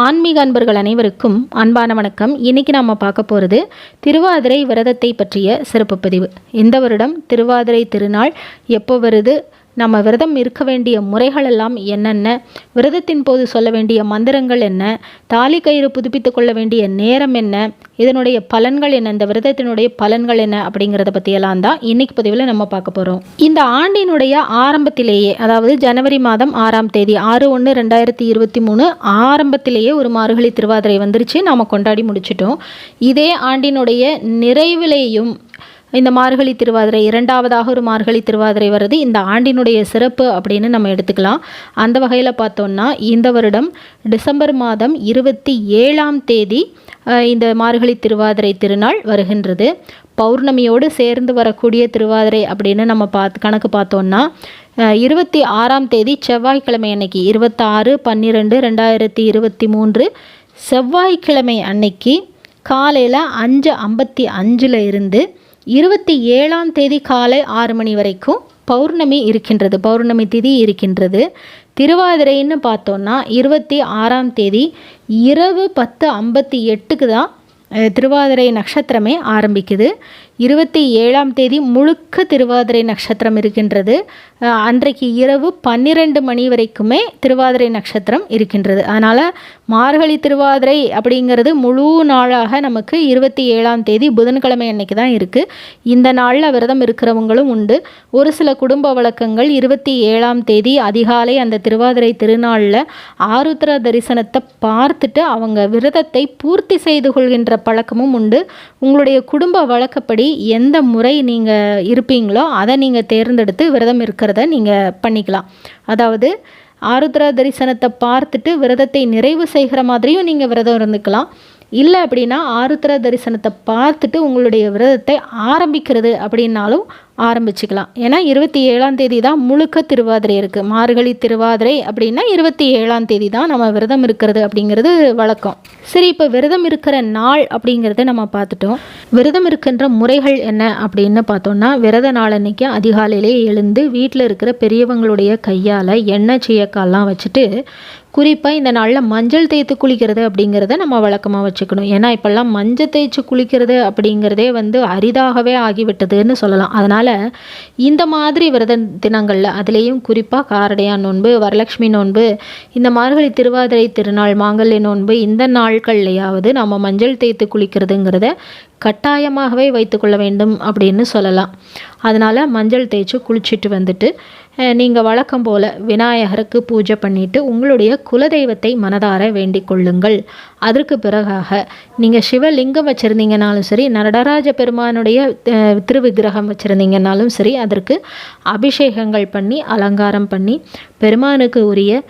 ஆன்மீக அன்பர்கள் அனைவருக்கும் அன்பான வணக்கம். இன்னைக்கு நாம் பார்க்க போகிறது திருவாதிரை விரதத்தை பற்றிய சிறப்பு பதிவு. இந்த வருடம் திருவாதிரை திருநாள் எப்போ வருது? நம்ம விரதம் இருக்க வேண்டிய முறைகள் எல்லாம் என்னென்ன? விரதத்தின் போது சொல்ல வேண்டிய மந்திரங்கள் என்ன? தாலி கயிறு புதுப்பித்து கொள்ள வேண்டிய நேரம் என்ன? இதனுடைய பலன்கள் என்ன? இந்த விரதத்தினுடைய பலன்கள் என்ன? அப்படிங்கிறத பற்றியெல்லாம் தான் இன்னைக்கு பதிவில் நம்ம பார்க்க போகிறோம் இந்த ஆண்டினுடைய ஆரம்பத்திலேயே அதாவது ஜனவரி மாதம் ஆறாம் தேதி ஆறு ஒன்று ரெண்டாயிரத்தி இருபத்தி மூணு ஆரம்பத்திலேயே ஒரு மார்கழி திருவாதிரை வந்துருச்சு. நாம் கொண்டாடி முடிச்சிட்டோம். இதே ஆண்டினுடைய நிறைவிலேயும் இந்த மார்கழி திருவாதிரை இரண்டாவதாக ஒரு மார்கழி திருவாதிரை வருது. இந்த ஆண்டினுடைய சிறப்பு அப்படின்னு நம்ம எடுத்துக்கலாம். அந்த வகையில் பார்த்தோம்னா இந்த வருடம் டிசம்பர் மாதம் இருபத்தி ஏழாம் தேதி இந்த மார்கழி திருவாதிரை திருநாள் வருகின்றது. பௌர்ணமியோடு சேர்ந்து வரக்கூடிய திருவாதிரை அப்படின்னு நம்ம பார்த்து கணக்கு பார்த்தோம்னா இருபத்தி ஆறாம் தேதி செவ்வாய்க்கிழமை அன்னைக்கு இருபத்தாறு பன்னிரெண்டு ரெண்டாயிரத்தி இருபத்தி மூன்று செவ்வாய்க்கிழமை அன்னைக்கு காலையில் அஞ்சு ஐம்பத்தி அஞ்சில் இருந்து இருபத்தி ஏழாம் தேதி காலை ஆறு மணி வரைக்கும் பௌர்ணமி இருக்கின்றது. பௌர்ணமி திதி இருக்கின்றது. திருவாதிரைன்னு பார்த்தோன்னா இருபத்தி ஆறாம் தேதி இரவு பத்து ஐம்பத்தி எட்டுக்கு தான் திருவாதிரை நட்சத்திரமே ஆரம்பிக்குது. இருபத்தி ஏழாம் தேதி முழுக்க திருவாதிரை நட்சத்திரம் இருக்கின்றது. அன்றைக்கு இரவு பன்னிரெண்டு மணி வரைக்குமே திருவாதிரை நட்சத்திரம் இருக்கின்றது. அதனால் மார்கழி திருவாதிரை அப்படிங்கிறது முழு நாளாக நமக்கு இருபத்தி ஏழாம் தேதி புதன்கிழமை அன்னைக்கு தான் இருக்குது இந்த நாளில் விரதம் இருக்கிறவங்களும் உண்டு. ஒரு சில குடும்ப வழக்கங்கள் இருபத்தி ஏழாம் தேதி அதிகாலை அந்த திருவாதிரை திருநாளில் ஆருத்ரா தரிசனத்தை பார்த்துட்டு அவங்க விரதத்தை பூர்த்தி செய்து கொள்கின்ற பழக்கமும் உண்டு. உங்களுடைய குடும்ப வழக்கப்படி எந்த முறை நீங்கள் இருப்பீங்களோ அதை நீங்கள் தேர்ந்தெடுத்து விரதம் இருக்கிறத நீங்கள் பண்ணிக்கலாம். அதாவது ஆருத்ரா தரிசனத்தை பார்த்துட்டு விரதத்தை நிறைவு செய்கிற மாதிரியும் நீங்கள் விரதம் இருந்துக்கலாம். இல்லை அப்படின்னா ஆருத்ரா தரிசனத்தை பார்த்துட்டு உங்களுடைய விரதத்தை ஆரம்பிக்கிறது அப்படின்னாலும் ஆரம்பிச்சுக்கலாம். ஏன்னா இருபத்தி ஏழாம் தேதி தான் முழுக்க திருவாதிரை இருக்குது மார்கழி திருவாதிரை அப்படின்னா இருபத்தி ஏழாம் தேதி தான் நம்ம விரதம் இருக்கிறது அப்படிங்கிறது வழக்கம். சரி இப்போ விரதம் இருக்கிற நாள் அப்படிங்கிறத நம்ம பார்த்துட்டோம். விரதம் இருக்கின்ற முறைகள் என்ன அப்படின்னு பார்த்தோம்னா விரத நாள் அன்னைக்கு அதிகாலையிலே எழுந்து வீட்டில் இருக்கிற பெரியவங்களுடைய கையால் எண்ணெய் சீயக்கால்லாம் வச்சுட்டு குறிப்பாக இந்த நாளில் மஞ்சள் தேய்த்து குளிக்கிறது அப்படிங்கிறத நம்ம வழக்கமாக வச்சுக்கணும். ஏன்னா இப்போல்லாம் மஞ்சள் தேய்ச்சி குளிக்கிறது அப்படிங்கிறதே வந்து அரிதாகவே ஆகிவிட்டதுன்னு சொல்லலாம். அதனால் இந்த மாதிரி விரத தினங்களில் அதுலேயும் குறிப்பாக காரடையான் நோன்பு வரலட்சுமி நோன்பு இந்த மார்கழி திருவாதிரை திருநாள் மாங்கல்ய நோன்பு இந்த நாட்கள்லையாவது நம்ம மஞ்சள் தேய்த்து குளிக்கிறதுங்கிறத கட்டாயமாகவே வைத்துக்கொள்ள வேண்டும் அப்படின்னு சொல்லலாம். அதனால் மஞ்சள் தேய்ச்சி குளிச்சுட்டு வந்துட்டு நீங்கள் வழக்கம் போல் விநாயகருக்கு பூஜை பண்ணிவிட்டு உங்களுடைய குலதெய்வத்தை மனதார வேண்டிக் கொள்ளுங்கள். அதற்கு பிறகாக நீங்கள் சிவலிங்கம் வச்சுருந்தீங்கனாலும் சரி நடராஜ பெருமானுடைய திருவிக்கிரகம் வச்சுருந்தீங்கனாலும் சரி அதற்கு அபிஷேகங்கள் பண்ணி அலங்காரம் பண்ணி பெருமானுக்கு உரிய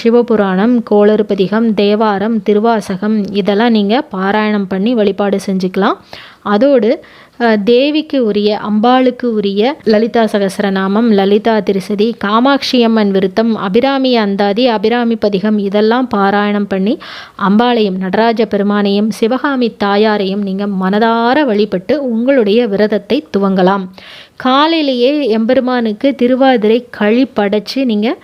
சிவபுராணம் கோளறுபதிகம் தேவாரம் திருவாசகம் இதெல்லாம் நீங்கள் பாராயணம் பண்ணி வழிபாடு செஞ்சுக்கலாம். அதோடு தேவிக்கு உரிய அம்பாளுக்கு உரிய லலிதா சகசரநாமம் லலிதா திருசதி காமாட்சி அம்மன் விருத்தம் அபிராமி அந்தாதி அபிராமி பதிகம் இதெல்லாம் பாராயணம் பண்ணி அம்பாளையும் நடராஜ பெருமானையும் சிவகாமி தாயாரையும் நீங்கள் மனதார வழிபட்டு உங்களுடைய விரதத்தை துவங்கலாம். காலையிலேயே எம்பெருமானுக்கு திருவாதிரை களி படைச்சு நீங்கள்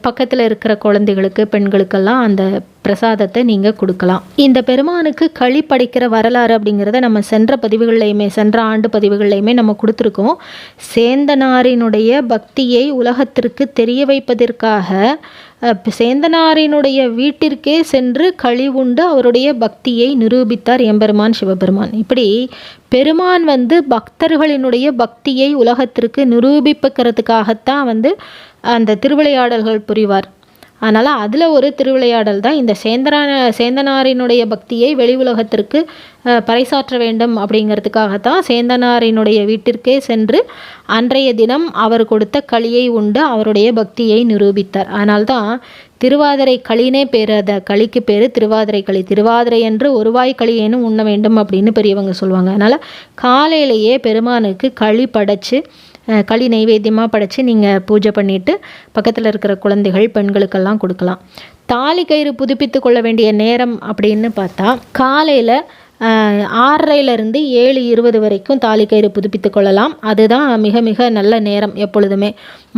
பக்கத்தில் இருக்கிற குழந்தைகளுக்கு பெண்களுக்கெல்லாம் அந்த பிரசாதத்தை நீங்கள் கொடுக்கலாம். இந்த பெருமானுக்கு களி படைக்கிற வரலாறு அப்படிங்கிறத நம்ம சென்ற பதிவுகள்லையுமே சென்ற ஆண்டு பதிவுகள்லையுமே நம்ம கொடுத்துருக்கோம். சேந்தனாரினுடைய பக்தியை உலகத்திற்கு தெரிய வைப்பதற்காக சேந்தனாரினுடைய வீட்டிற்கே சென்று களி உண்டு அவருடைய பக்தியை நிரூபித்தார் எம்பெருமான் சிவபெருமான். இப்படி பெருமான் வந்து பக்தர்களினுடைய பக்தியை உலகத்திற்கு நிரூபிப்புக்கிறதுக்காகத்தான் வந்து அந்த திருவிளையாடல்கள் புரிவார். அதனால் அதில் ஒரு திருவிளையாடல் தான் இந்த சேந்தனான சேந்தனாரினுடைய பக்தியை வெளி உலகத்திற்கு பறைசாற்ற வேண்டும் அப்படிங்கிறதுக்காகத்தான் சேந்தனாரினுடைய வீட்டிற்கே சென்று அன்றைய தினம் அவர் கொடுத்த களியை உண்டு அவருடைய பக்தியை நிரூபித்தார். அதனால்தான் திருவாதிரை களினே பேர் அந்த களிக்கு பேர் திருவாதிரை களி. திருவாதிரை என்று ஒருவாய் களியேனும் உண்ண வேண்டும் அப்படின்னு பெரியவங்க சொல்லுவாங்க. அதனால் காலையிலேயே பெருமானுக்கு களி படைச்சு களி நைவேத்தியமாக படைச்சி நீங்கள் பூஜை பண்ணிவிட்டு பக்கத்தில் இருக்கிற குழந்தைகள் பெண்களுக்கெல்லாம் கொடுக்கலாம். தாலி கயிறு புதுப்பித்து கொள்ள வேண்டிய நேரம் அப்படின்னு பார்த்தா காலையில் ஆறரைலேருந்து ஏழு இருபது வரைக்கும் தாலி கயிறு புதுப்பித்து கொள்ளலாம். அதுதான் மிக மிக நல்ல நேரம் எப்பொழுதுமே.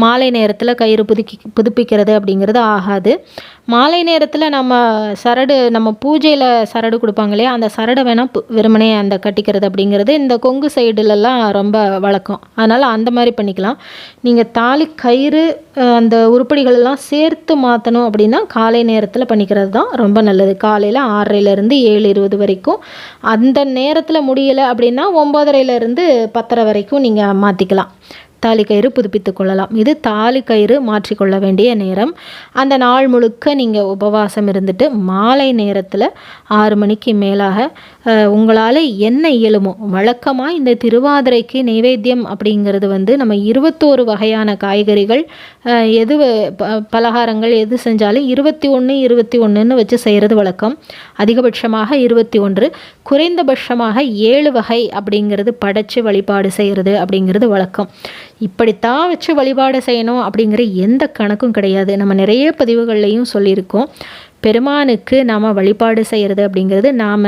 மாலை நேரத்தில் கயிறு புதுக்கி புதுப்பிக்கிறது அப்படிங்கிறது ஆகாது. மாலை நேரத்தில் நம்ம சரடு நம்ம பூஜையில் சரடு கொடுப்பாங்க இல்லையா அந்த சரடை வேணால் வெறுமனே அந்த கட்டிக்கிறது அப்படிங்கிறது இந்த கொங்கு சைடுலலாம் ரொம்ப வழக்கம். அதனால் அந்த மாதிரி பண்ணிக்கலாம். நீங்கள் தாலி கயிறு அந்த உருப்படிகள் எல்லாம் சேர்த்து மாற்றணும் அப்படின்னா காலை நேரத்தில் பண்ணிக்கிறது தான் ரொம்ப நல்லது. காலையில் ஆறரைலேருந்து ஏழு இருபது வரைக்கும். அந்த நேரத்தில் முடியலை அப்படின்னா ஒம்போதரையிலேருந்து பத்தரை வரைக்கும் நீங்கள் மாற்றிக்கலாம் தாலி கயிறு புதுப்பித்து கொள்ளலாம். இது தாலி கயிறு மாற்றிக்கொள்ள வேண்டிய நேரம். அந்த நாள் முழுக்க நீங்கள் உபவாசம் இருந்துட்டு மாலை நேரத்தில் ஆறு மணிக்கு மேலாக உங்களால் என்ன இயலுமோ வழக்கமாக இந்த திருவாதிரைக்கு நைவேத்தியம் அப்படிங்கிறது வந்து நம்ம இருபத்தோரு வகையான காய்கறிகள் எது வ- ப- பலகாரங்கள் எது செஞ்சாலும் இருபத்தி ஒன்று இருபத்தி ஒன்றுன்னு வச்சு செய்கிறது வழக்கம். அதிகபட்சமாக இருபத்தி ஒன்று குறைந்தபட்சமாக ஏழு வகை அப்படிங்கிறது படைச்சு வழிபாடு செய்கிறது அப்படிங்கிறது வழக்கம். இப்படித்தான் வச்சு வழிபாடு செய்யணும் அப்படிங்கிற எந்த கணக்கும் கிடையாது. நம்ம நிறைய பதிவுகள்லையும் சொல்லியிருக்கோம். பெருமானுக்கு நாம் வழிபாடு செய்கிறது அப்படிங்கிறது நாம்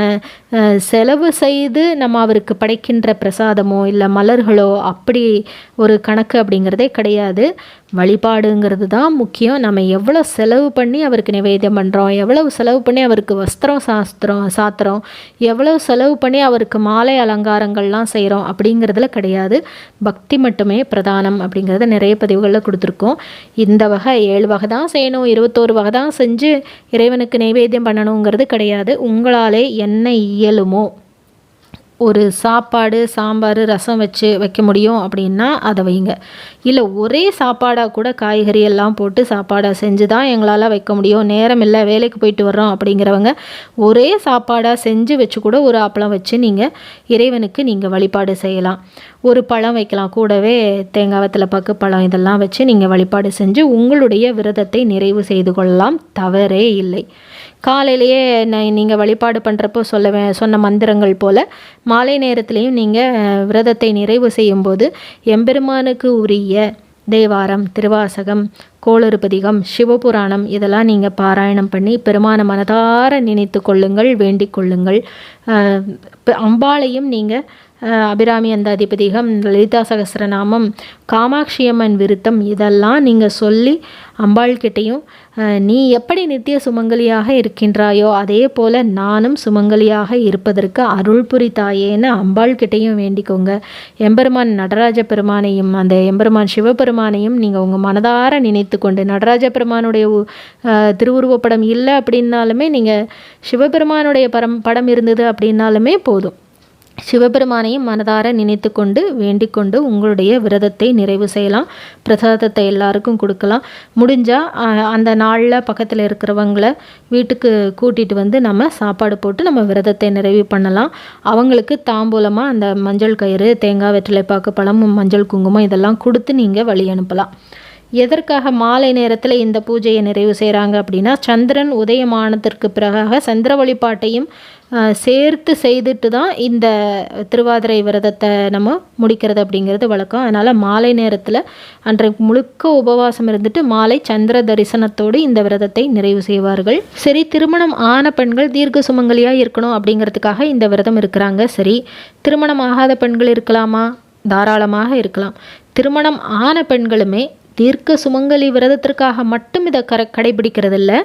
செலவு செய்து நம்ம அவருக்கு படைக்கின்ற பிரசாதமோ இல்லை மலர்களோ அப்படி ஒரு கணக்கு அப்படிங்கிறதே கிடையாது. வழிபாடுங்கிறது தான் முக்கியம். நம்ம எவ்வளோ செலவு பண்ணி அவருக்கு நிவேதம் பண்ணுறோம் எவ்வளவு செலவு பண்ணி அவருக்கு வஸ்திரம் சாஸ்திரம் சாத்துறோம் எவ்வளவு செலவு பண்ணி அவருக்கு மாலை அலங்காரங்கள்லாம் செய்கிறோம் அப்படிங்கிறதுல கிடையாது. பக்தி மட்டுமே பிரதானம் அப்படிங்கிறத நிறைய பதிவுகளில் கொடுத்துருக்கோம். இந்த வகை ஏழு வகை தான் செய்யணும் இருபத்தோரு வகை தான் செஞ்சு இறைவனுக்கு நைவேத்தியம் பண்ணணுங்கிறது கிடையாது. உங்களாலே என்ன இயலுமோ ஒரு சாப்பாடு சாம்பார் ரசம் வச்சு வைக்க முடியும் அப்படின்னா அதை வைங்க. இல்லை ஒரே சாப்பாடாக கூட காய்கறி எல்லாம் போட்டு சாப்பாடாக செஞ்சு தான் எங்களால் வைக்க முடியும். நேரம் இல்லை வேலைக்கு போயிட்டு வர்றோம் அப்படிங்கிறவங்க ஒரே சாப்பாடாக செஞ்சு வச்சு கூட ஒரு அப்பளம் வச்சு நீங்கள் இறைவனுக்கு நீங்கள் வழிபாடு செய்யலாம். ஒரு பழம் வைக்கலாம். கூடவே தேங்காய் வத்தில் பாக்கு பழம் இதெல்லாம் வச்சு நீங்கள் வழிபாடு செஞ்சு உங்களுடைய விரதத்தை நிறைவு செய்து கொள்ளலாம். தவறே இல்லை. காலையிலேயே நீங்கள் வழிபாடு பண்ணுறப்போ சொல்ல வே- சொன்ன மந்திரங்கள் போல் மாலை நேரத்துலேயும் நீங்கள் விரதத்தை நிறைவு செய்யும்போது எம்பெருமானுக்கு உரிய தேவாரம் திருவாசகம் கோளறுபதிகம் சிவபுராணம் இதெல்லாம் நீங்கள் பாராயணம் பண்ணி பெருமான மனதார நினைத்து கொள்ளுங்கள் வேண்டிக் கொள்ளுங்கள். அம்பாளையும் நீங்கள் அபிராமி அந்த அதிபதிகம் லலிதா சகஸ்ரநாமம் காமாட்சி அம்மன் விருத்தம் இதெல்லாம் நீங்கள் சொல்லி அம்பாள்கிட்டையும் நீ எப்படி நித்திய சுமங்கலியாக இருக்கின்றாயோ அதே போல் நானும் சுமங்கலியாக இருப்பதற்கு அருள் புரித்தாயேன்னு அம்பாள்கிட்டையும் வேண்டிக்கோங்க. எம்பெருமான் நடராஜ பெருமானையும் அந்த எம்பெருமான் சிவபெருமானையும் நீங்கள் உங்கள் மனதார நினைத்து கொண்டு நடராஜ பெருமானுடைய உ- திருவுருவப்படம் இல்லை அப்படின்னாலுமே நீங்கள் சிவபெருமானுடைய படம் படம் இருந்தது அப்படின்னாலுமே போதும். சிவபெருமானையும் மனதார நினைத்து கொண்டு வேண்டிக் கொண்டு உங்களுடைய விரதத்தை நிறைவு செய்யலாம். பிரசாதத்தை எல்லாருக்கும் கொடுக்கலாம். முடிஞ்சால் அந்த நாளில் பக்கத்தில் இருக்கிறவங்கள வீட்டுக்கு கூட்டிகிட்டு வந்து நம்ம சாப்பாடு போட்டு நம்ம விரதத்தை நிறைவு பண்ணலாம். அவங்களுக்கு தாம்பூலமாக அந்த மஞ்சள் கயிறு தேங்காய் வெற்றிலைப்பாக்கு பழம் மஞ்சள் குங்குமம் இதெல்லாம் கொடுத்து நீங்கள் வழி அனுப்பலாம். எதற்காக மாலை நேரத்தில் இந்த பூஜையை நிறைவு செய்கிறாங்க அப்படின்னா சந்திரன் உதயமானதற்கு பிறகாக சந்திர வழிபாட்டையும் சேர்த்து செய்துட்டு தான் இந்த திருவாதிரை விரதத்தை நம்ம முடிக்கிறது அப்படிங்கிறது வழக்கம். அதனால் மாலை நேரத்தில் அன்றைக்கு முழுக்க உபவாசம் இருந்துட்டு மாலை சந்திர தரிசனத்தோடு இந்த விரதத்தை நிறைவு செய்வார்கள். சரி திருமணம் ஆன பெண்கள் தீர்க்க சுமங்கலியாக இருக்கணும் அப்படிங்கிறதுக்காக இந்த விரதம் இருக்கிறாங்க. சரி திருமணம் ஆகாத பெண்கள் இருக்கலாமா? தாராளமாக இருக்கலாம். திருமணம் ஆன பெண்களுமே தீர்க்க சுமங்கலி விரதத்திற்காக மட்டும் இதை கர கடைபிடிக்கிறது இல்லை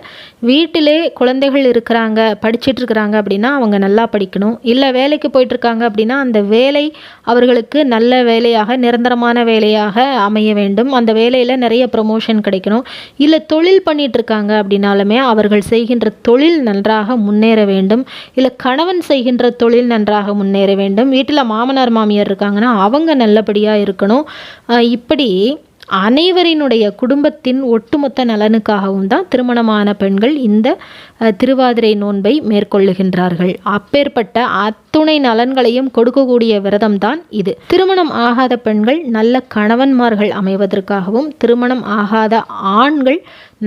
வீட்டிலே குழந்தைகள் இருக்கிறாங்க படிச்சிட்டு இருக்கிறாங்க அப்படின்னா அவங்க நல்லா படிக்கணும். இல்லை வேலைக்கு போயிட்டுருக்காங்க அப்படின்னா அந்த வேலை அவர்களுக்கு நல்ல வேலையாக நிரந்தரமான வேலையாக அமைய வேண்டும். அந்த வேலையில் நிறைய ப்ரமோஷன் கிடைக்கணும். இல்லை தொழில் பண்ணிகிட்ருக்காங்க அப்படின்னாலுமே அவர்கள் செய்கின்ற தொழில் நன்றாக முன்னேற வேண்டும். இல்லை கணவன் செய்கின்ற தொழில் நன்றாக முன்னேற வேண்டும். வீட்டில் மாமனார் மாமியார் இருக்காங்கன்னா அவங்க நல்லபடியாக இருக்கணும். இப்படி அனைவரினுடைய குடும்பத்தின் ஒட்டுமொத்த நலனுக்காகவும் தான் திருமணமான பெண்கள் இந்த திருவாதிரை நோன்பை மேற்கொள்ளுகின்றார்கள். அப்பேற்பட்ட அத்துணை நலன்களையும் கொடுக்கக்கூடிய விரதம் தான் இது. திருமணம் ஆகாத பெண்கள் நல்ல கணவன்மார்கள் அமைவதற்காகவும் திருமணம் ஆகாத ஆண்கள்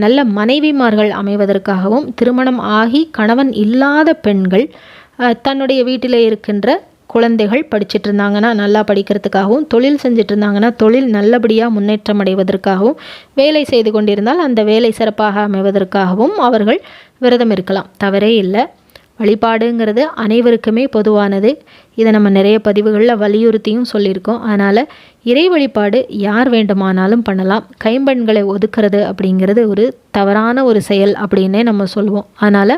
நல்ல மனைவிமார்கள் அமைவதற்காகவும் திருமணம் ஆகி கணவன் இல்லாத பெண்கள் தன்னுடைய வீட்டிலே இருக்கின்ற குழந்தைகள் படிச்சுட்டு இருந்தாங்கன்னா நல்லா படிக்கிறதுக்காகவும் தொழில் செஞ்சுட்டு இருந்தாங்கன்னா தொழில் நல்லபடியாக முன்னேற்றம் அடைவதற்காகவும் வேலை செய்து கொண்டிருந்தால் அந்த வேலை சிறப்பாக அமைவதற்காகவும் அவர்கள் விரதம் இருக்கலாம். தவறே இல்லை. வழிபாடுங்கிறது அனைவருக்குமே பொதுவானது. இதை நம்ம நிறைய பதிவுகளில் வலியுறுத்தியும் சொல்லியிருக்கோம். அதனால் இறை வழிபாடு யார் வேண்டுமானாலும் பண்ணலாம். கைம்பெண்களை ஒதுக்கிறது அப்படிங்கிறது ஒரு தவறான ஒரு செயல் அப்படின்னே நம்ம சொல்லுவோம் அதனால்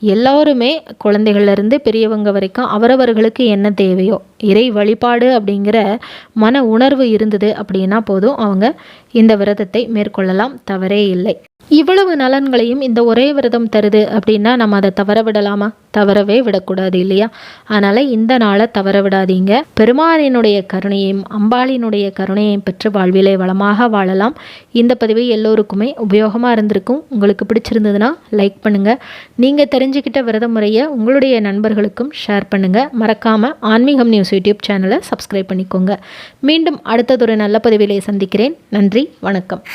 எல்லோருமே குழந்தைகள்லேருந்து பெரியவங்க வரைக்கும் அவரவர்களுக்கு என்ன தேவையோ இறை வழிபாடு அப்படிங்கிற மன உணர்வு இருந்தது அப்படின்னா போதும். அவங்க இந்த விரதத்தை மேற்கொள்ளலாம். தவறே இல்லை. இவ்வளவு நலன்களையும் இந்த ஒரே விரதம் தருது அப்படின்னா நம்ம அதை தவற விடலாமா? தவறவே விடக்கூடாது இல்லையா? அதனால் இந்த நாளை தவற விடாதீங்க. பெருமானினுடைய கருணையையும் அம்பாளினுடைய கருணையையும் பெற்று வாழ்விலே வளமாக வாழலாம். இந்த பதிவு எல்லோருக்குமே உபயோகமாக இருந்திருக்கும். உங்களுக்கு பிடிச்சிருந்ததுன்னா லைக் பண்ணுங்கள் நீங்கள் தெரிஞ்சுக்கிட்ட விரத முறையை உங்களுடைய நண்பர்களுக்கும் ஷேர் பண்ணுங்கள் மறக்காமல் ஆன்மீகம் நியூஸ் யூடியூப் சேனலை சப்ஸ்கிரைப் பண்ணிக்கோங்க. மீண்டும் அடுத்ததொரு நல்ல பதிவிலே சந்திக்கிறேன். நன்றி வணக்கம்.